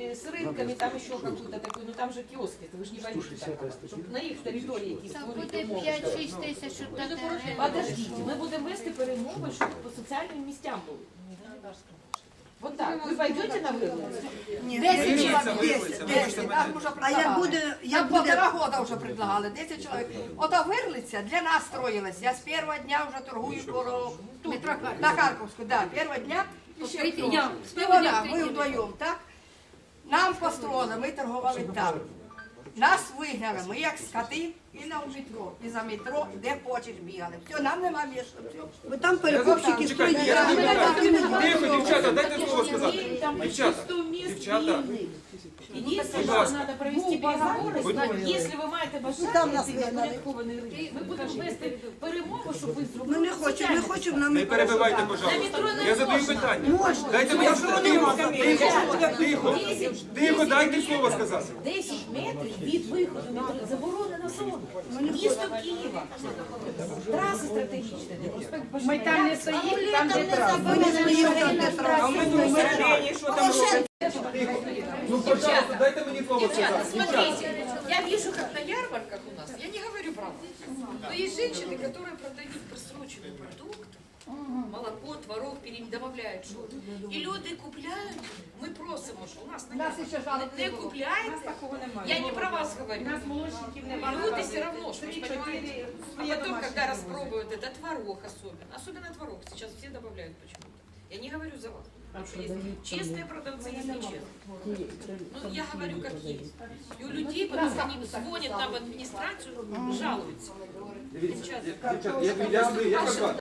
э, с рынками, там еще какую-то такую, ну там же киоски, вы же не поймете, чтобы на их території які Там створюють буде умови. 5-6 тисяч дати Подождіть, ми будемо вести перемови, щоб по соціальним місцям були. Вот так. Ви пойдете на виробництво? Десять Виробниця, чоловік, виробниця, десять, вибачте десять. мене. Так, уже А як предлагали. буде, Я як буде, полтора года вже предлагали, 10 чоловік. Ота вирлиця для нас строїлась. Я з першого дня вже торгую коло метро на Харківську, да, першого дня. І ще Відкритий хто? я. І вона, ми вдвоєм, так? Нам построили, ми торгували там. Нас вигнали, ми як скоти і на метро, і за метро, де хочеш бігали. Все, нам нема місця. все. бо там перекупщики Чекайте, я не Тихо, дівчата, дайте слово сказати. Там Дівчата, 100 мест дівчата. Единственное, треба провести переговори, Будь знати, якщо ви маєте бажання, там нас ринок, ми будемо вести перемову, щоб ви Ми зробили не хочемо, ми хочемо на Не перебивайте, пожалуйста. Я задаю питання. Дайте мені тихо, тихо, тихо, тихо, дайте слово сказати. 10 метрів від виходу на заборонена зона. Місто Києва. Траси стратегічні. де проспект Ми там не стоїмо, там де траса. Ми не стоїмо там, де траса. Ну, пожалуйста, дайте мені слово Девчата, сказати. смотрите, я вижу, как на ярмарках у нас, я не говорю правду, но есть женщины, которые продают просроченный продукт, молоко, творог, пере- добавляют что-то. И люди купляют, мы просим, что у нас на Нас ще жалоб не не було. купляйте. Я не про вас говорю. Люди все равно, что вы понимаете. А потом, когда распробуют это творог особенно, особенно творог, сейчас все добавляют почему-то. Я не говорю за вас. Потому что есть честные продавцы, есть нечестные. Ну, я говорю, как есть. И у людей потом они звонят нам в администрацию, жалуются. Девчата, Дівчата, я, я, я, я,